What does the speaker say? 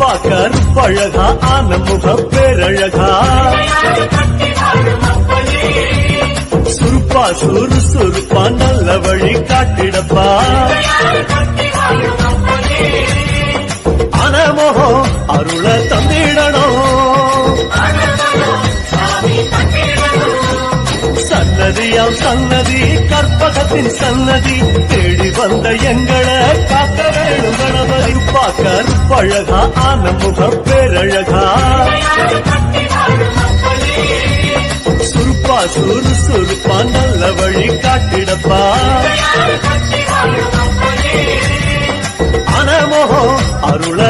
பார்க்க கருப்பழகா ஆன முக பேரழகா. சுருப்பா சுறு சுருப்பா நல்ல வழி காட்டிடப்பா. அனமோகம் அருள தந்திடணும் சன்னதியாம் சன்னதி கற்பகத்தின் சன்னதி தேடி வந்த எங்களை காக்க பார்க்க அழகா பாக்கர் ஆனமுக பேரழகா. சுருப்பா சுறு சுருப்பா நல்ல வழி காட்டிடப்பா. அனமோகம் அருள